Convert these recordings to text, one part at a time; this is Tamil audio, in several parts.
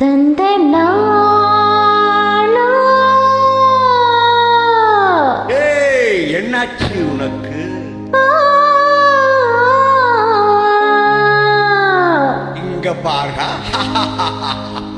தந்த என்னாச்சு உனக்கு? இங்க பாருடா.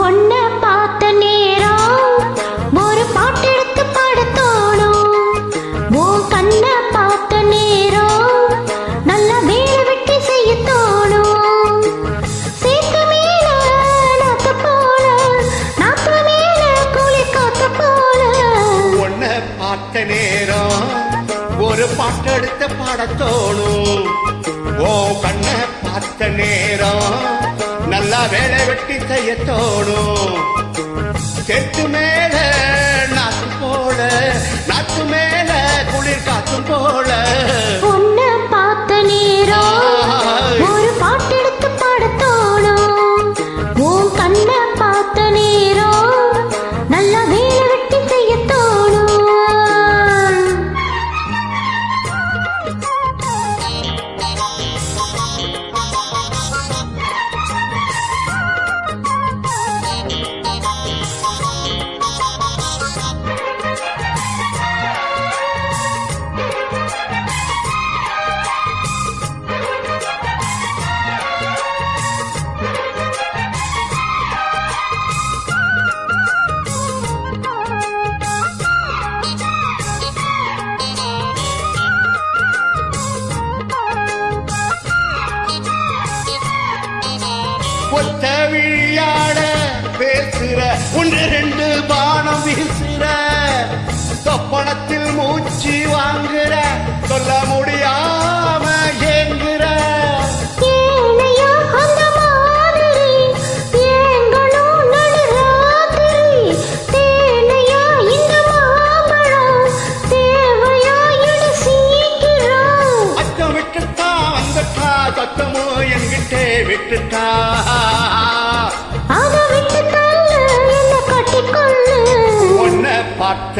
உன்ன பார்த்த நேரம் ஒரு பாட்டெடுத்து பாடத்தோணும் உன் கண்ண பார்த்த நேரம் நல்ல வேலை வெட்டி செய்ய தோணும். சேத்து நாத்து போல நாத்து மேல காத்து போல. பார்த்த நேரம் ஒரு ஓ கண்ண பார்த்த நேரம். நல்லா வேலை வெட்டி செய்ய தோணும். செத்து மேல விழியாட பேசுற ஒன்று ரெண்டு பானம் வீசுற. சொப்பனத்தில் மூச்சு வாங்குற சொல்ல முடியாம ஏங்குற. ஏனையா அந்த மாதிரி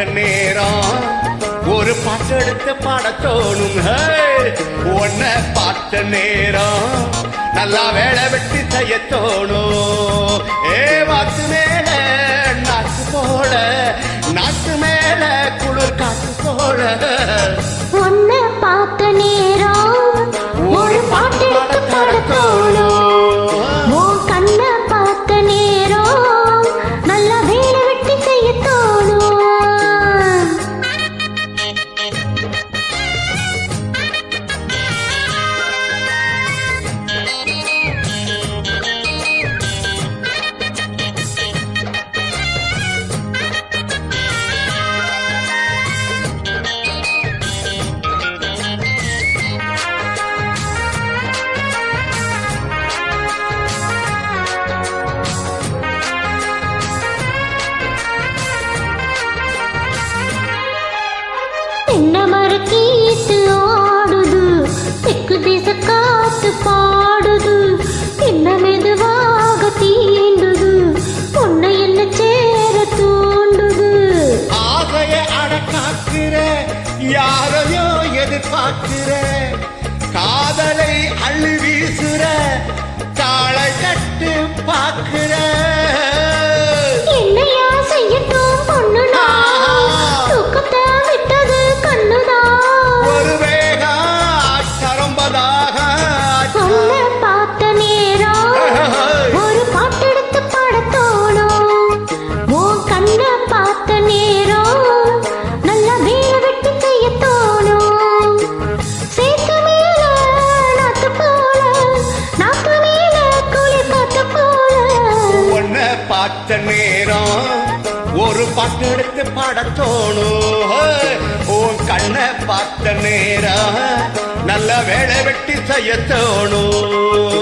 பார்த்த நேரம். ஒரு பாட்டு எடுத்து பாட தோணும் ஹே! உன்னை பார்த்த நேரம். நல்லா வேலை வெட்டி செய்ய தோணும். ஏ வாத்து மேல நாக்கு போல நாக்கு மேல குளிர் காத்து போல. கீத்து ஆடுது. தெற்கு திச காத்து பாடுது. என்ன மெதுவாக தீண்டுது. உன்னை என்ன சேர தூண்டுது. ஆகைய அடக்காக்குற யாரையோ எதிர்பார்க்கிற காதலை அள்ளி வீசுற தாளை கட்டு பார்க்கிற. பார்த்த நேரம் ஒரு பாட்டு எடுத்து பாடத் தோணும். உன் கண்ணை பார்த்த நேரம் நல்ல வேலை வெட்டி செய்ய தோணும்.